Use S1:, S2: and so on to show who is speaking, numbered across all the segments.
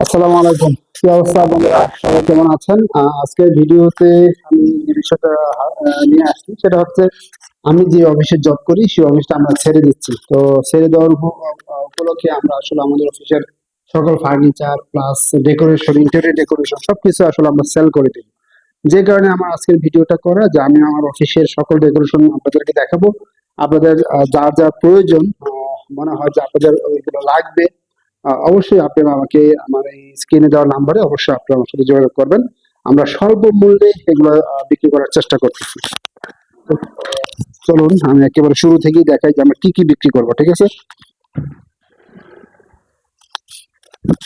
S1: আসসালামু আলাইকুম। কি অবস্থা বন্ধুরা? সবাই কেমন আছেন? আহ, আজকের ভিডিওতে আমি যে বিষয়টা নিয়ে আসছি সেটা হচ্ছে আমি যে অফিসে জব করি সেই অফিসটা আমরা ছেড়ে দিচ্ছি। তো ছেড়ে দেওয়ার উপলক্ষে আমরা আসলে আমাদের অফিসের সকল furniture plus decoration interior decoration সবকিছু আসলে আমরা সেল করে দিই। যে কারণে আমার আজকের ভিডিওটা করা যে আমি আমার অফিসের সকল ডেকোরেশন আপনাদেরকে দেখাবো। আপনাদের যার যা প্রয়োজন মনে হয় যে আপনাদের ওইগুলো লাগবে। অবশ্যই আপনারা আমাকে আমার এই স্ক্রিনে দেওয়া নাম্বারে অবশ্যই আপনারা আমার সাথে যোগাযোগ করবেন। আমরা স্বল্প মূল্যে এগুলো বিক্রি করার চেষ্টা করতেছি। চলুন, আমি একেবারে শুরু থেকেই দেখাই যে আমরা কি কি বিক্রি করব, ঠিক আছে?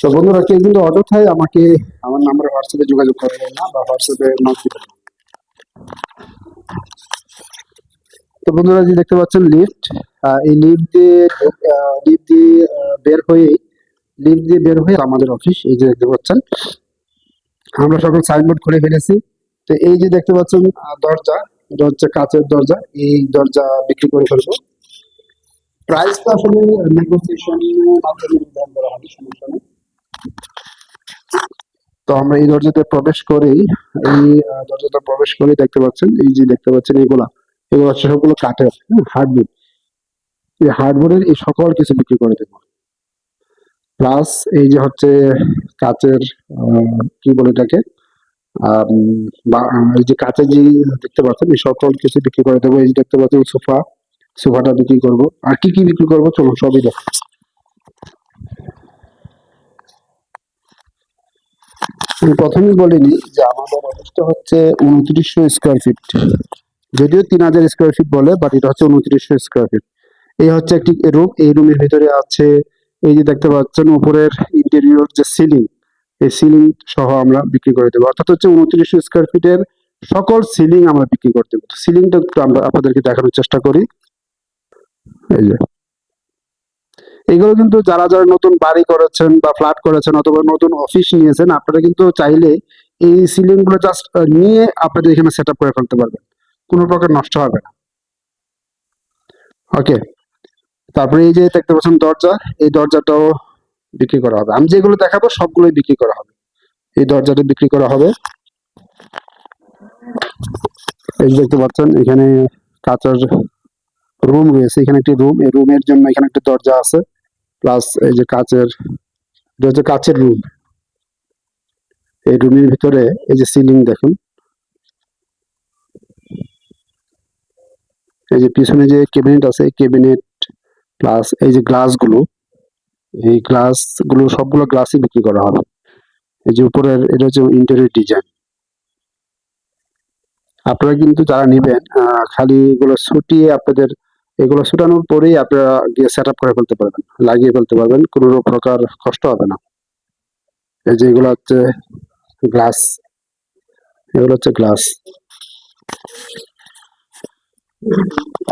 S1: তো বন্ধুরা, কেউ কিন্তু অযথায় আমাকে আমার নাম্বারে হোয়াটসঅ্যাপে যোগাযোগ করবেন না বা হোয়াটসঅ্যাপে নক দিবেন। তো বন্ধুরা, যে দেখতে পাচ্ছেন লিফট এই লিফট দিয়ে লিফট দিয়ে বের হয়ে লিফট দিয়ে বের হয়ে আমাদের অফিস এই যে দেখতে পাচ্ছেন। আমরা সকল সাইনবোর্ড করে ফেলেছি। তো এই যে দেখতে পাচ্ছেন দরজা এটা হচ্ছে কাঁচের দরজা। এই দরজা বিক্রি করে ফেলব। প্রাইসটা আসলে তো আমরা এই দরজাতে প্রবেশ করেই এই আহ, দরজাতে প্রবেশ করে দেখতে পাচ্ছেন এই যে দেখতে পাচ্ছেন এগুলা। এগুলো সবগুলো কাঠের হার্ডবোর্ড এই হার্ডবোর্ডের এই সকল কিছু বিক্রি করে দেবো। প্লাস এই যে হচ্ছে কাচের কি বলে এটাকে? এই যে কাচের যে দেখতে পাচ্ছেন, এই সকল কিছু বিক্রি করে দেবো। এই যে দেখতে পাচ্ছেন, সোফা, সোফাটা বিক্রি করব। আর কি কি বিক্রি করব? চলুন, সবই দেখো। প্রথমেই বলিনি যে আমাদের অফিসটা হচ্ছে উনত্রিশশো স্কোয়ার ফিট যদিও তিন হাজার স্কোয়ার ফিট বলে বাট এটা হচ্ছে উনত্রিশশো স্কোয়ার ফিট এই হচ্ছে একটি রুম এই রুমের ভিতরে আছে এই যে দেখতে পাচ্ছেন উপরের ইন্টেরিয়র যে সিলিং এই সিলিং সহ আমরা বিক্রি করে দেবো। অর্থাৎ হচ্ছে উনত্রিশশো স্কোয়ার ফিটের সকল সিলিং আমরা বিক্রি করে দেবো। সিলিংটা একটু আমরা আপনাদেরকে দেখানোর চেষ্টা করি। এই যে। এগুলো কিন্তু যারা যারা নতুন বাড়ি করেছেন বা ফ্ল্যাট করেছেন অথবা নতুন অফিস নিয়েছেন, আপনারা কিন্তু চাইলে এই সিলিংগুলো জাস্ট নিয়ে আপনাদের এখানে সেট করে ফেলতে পারবেন। কোনো প্রকার নষ্ট হবে না। ওকে তারপরে এই যে দেখতে পাচ্ছেন দরজা, এই দরজাটাও বিক্রি করা হবে। আমি যেগুলো দেখাবো সবগুলোই বিক্রি করা হবে। এই দরজাটা বিক্রি করা হবে। এই দেখতে পাচ্ছেন, এখানে কাঁচের রুম রয়েছে। এখানে একটি রুম, এই রুমের জন্য এখানে একটা দরজা আছে। প্লাস এই যে কাঁচের হচ্ছে কাচের রুম। এই রুমের ভিতরে এই যে সিলিং দেখুন। এই যে পিছনে যে ক্যাবিনেট আছে, এই ক্যাবিনেট প্লাস এই যে গ্লাসগুলো, এই গ্লাসগুলো সবগুলো গ্লাসই বিক্রি করা হবে। এই যে উপরের, এটা হচ্ছে ইন্টেরিয়র ডিজাইন আপনারা কিন্তু যারা নেবেন খালি এগুলো ছুটিয়ে আপনাদের, এগুলো ছুটানোর পরেই আপনারা গিয়ে সেট আপ করে ফেলতে পারবেন, লাগিয়ে ফেলতে পারবেন, কোনো প্রকার কষ্ট হবে না। এই যে এগুলো হচ্ছে গ্লাস এগুলো হচ্ছে গ্লাস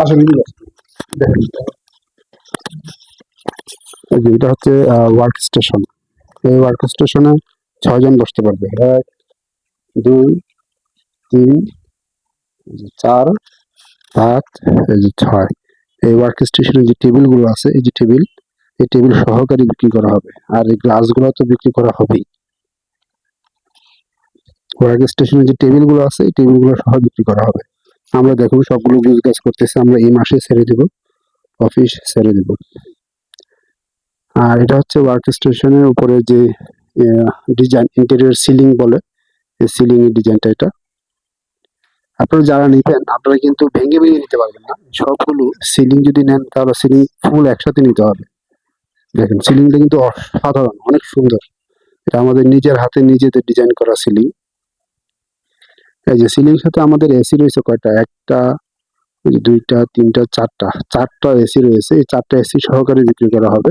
S1: আসলে দেখেন। এই এটা হচ্ছে ওয়ার্ক স্টেশন এই ওয়ার্ক স্টেশনে ছয়জন বসতে পারবে। এক, দুই, তিন, চার, পাঁচ, এই যে ছয়। এই ওয়ার্ক স্টেশনে যে টেবিলগুলো আছে, এই যে টেবিল এই টেবিল সহকারী বিক্রি করা হবে। আর এই গ্লাসগুলো তো বিক্রি করা হবেই। ওয়ার্ক স্টেশনে যে টেবিলগুলো আছে, এই টেবিলগুলো সহ বিক্রি করা হবে। আমরা দেখুন, সবগুলো বিজনেস করতেছি, আমরা এই মাসে ছেড়ে দিব অফিস ছেড়ে দিব। আর এটা হচ্ছে ওয়ার্ক স্টেশনের উপরে যে ডিজাইন ইন্টেরিয়র সিলিং বলে, এই সিলিং এর ডিজাইনটা এটা। আপনারা যারা নিবেন, আপনারা কিন্তু ভেঙে ভেঙে নিতে পারবেন না। সবগুলো সিলিং যদি নেন, তাহলে সিলিং ফুল একসাথে নিতে হবে। দেখেন সিলিংটা কিন্তু অসাধারণ, অনেক সুন্দর। এটা আমাদের নিজের হাতে নিজেদের ডিজাইন করা সিলিং এই যে সিলিং সাথে আমাদের এসি রয়েছে কয়টা? একটা, দুইটা, তিনটা, চারটা। চারটা এসি রয়েছে। এই চারটা এসি সহকারে বিক্রি করা হবে।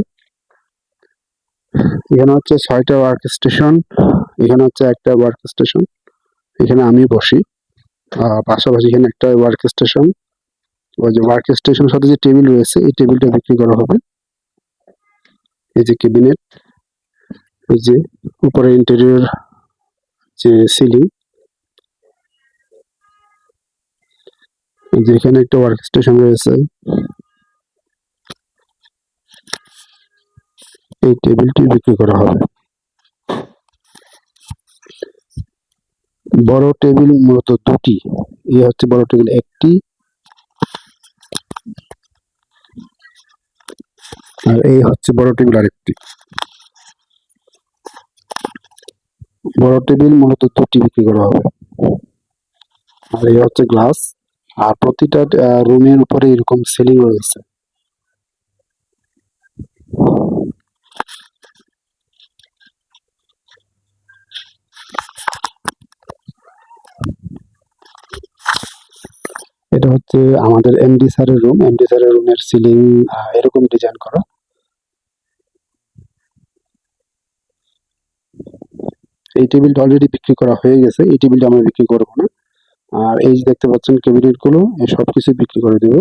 S1: এখানে হচ্ছে ছয়টা ওয়ার্ক স্টেশন এখানে হচ্ছে একটা ওয়ার্ক স্টেশন এখানে আমি বসি। পাশাপাশি এখানে একটা ওয়ার্ক স্টেশন ওই যে ওয়ার্ক স্টেশনের সাথে যে টেবিল রয়েছে, এই টেবিলটা বিক্রি করা হবে। এই যে ক্যাবিনেট এই যে উপরে ইন্টেরিয়র যে সিলিং যে এখানে একটা ওয়ার্ক স্টেশন রয়েছে। এই টেবিলটি বিক্রি করা হবে। বড় টেবিল মূলত দুটি। এই হচ্ছে বড় টেবিল একটি। আর এই হচ্ছে বড় টেবিল আরেকটি। বড় টেবিল মূলত দুটি বিক্রি করা হবে। আর এই হচ্ছে গ্লাস। আর প্রতিটা রুমের উপরে এরকম সিলিং রয়েছে। এটা হচ্ছে আমাদের এমডি স্যারের রুম এমডি স্যারের রুমের সিলিং এরকম ডিজাইন করা। এই টেবিলটা অলরেডি বিক্রি করা হয়ে গেছে, এই টেবিলটা আমরা বিক্রি করব না। আর এই যে দেখতে পাচ্ছেন ক্যাবিনেটগুলো সব কিছু বিক্রি করে দেব।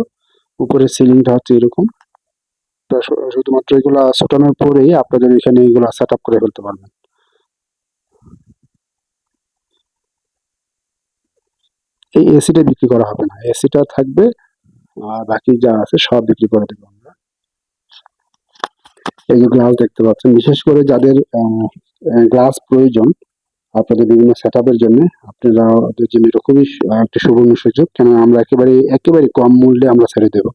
S1: উপরের সিলিংটা হচ্ছে এরকম। শুধুমাত্র এগুলা ছোটানোর পরেই আপনাদের এখানে এগুলা সেট করে ফেলতে পারবেন। এই এসিটা বিক্রি করা হবে না। এসিটা থাকবে, আর বাকি যা আছে সব বিক্রি করে দেবো আমরা। এই যে গ্লাস দেখতে পাচ্ছেন, বিশেষ করে যাদের গ্লাস প্রয়োজন, আপনাদের বিভিন্ন সেট জন্য, আপনারা ওদের জন্য সু- একটা সুবর্ণ সুযোগ কেন আমরা একেবারে একেবারে কম মূল্যে আমরা ছেড়ে দেব।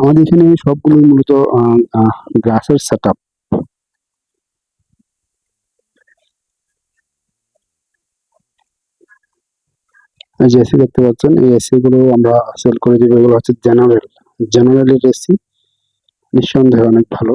S1: আমাদের এখানে সবগুলো মূলত গ্লাসের সেট আপ এই যে এসি দেখতে পাচ্ছেন, এই এসি গুলো আমরা সেল করে দিব এগুলো হচ্ছে জেনারেল জেনারেলের এসি নিঃসন্দেহে অনেক ভালো।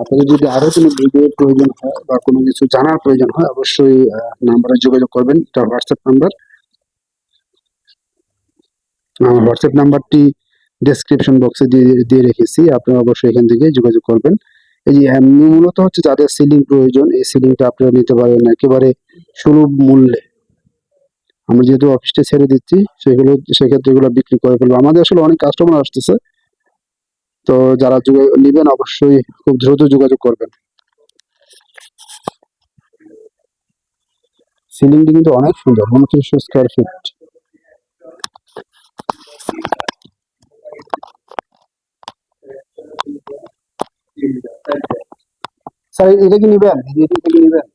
S1: আপনাদের যদি আরও কোনো ভিডিওর প্রয়োজন হয় বা কোনো কিছু জানার প্রয়োজন হয়, অবশ্যই নাম্বারে যোগাযোগ করবেন। এটা হোয়াটসঅ্যাপ নাম্বার আমার হোয়াটসঅ্যাপ নাম্বারটি ডেসক্রিপশন বক্সে দিয়ে দিয়ে রেখেছি। আপনারা অবশ্যই এখান থেকে যোগাযোগ করবেন। এই যে, মূলত হচ্ছে যাদের সিলিং প্রয়োজন, এই সিলিংটা আপনারা নিতে পারেন একেবারে সুলভ মূল্যে। আমরা যেহেতু অফিসটা ছেড়ে দিচ্ছি, সেগুলো, সেক্ষেত্রে এগুলো বিক্রি করে ফেলব। আমাদের আসলে অনেক কাস্টমার আসতেছে। তো যারা নিবেন, অবশ্যই খুব দ্রুত যোগাযোগ করবেন। সিলিংটি কিন্তু অনেক সুন্দর, উনত্রিশশো স্কোয়ার ফিট স্যার, এটা কি নিবেন? এটা কি নিবেন?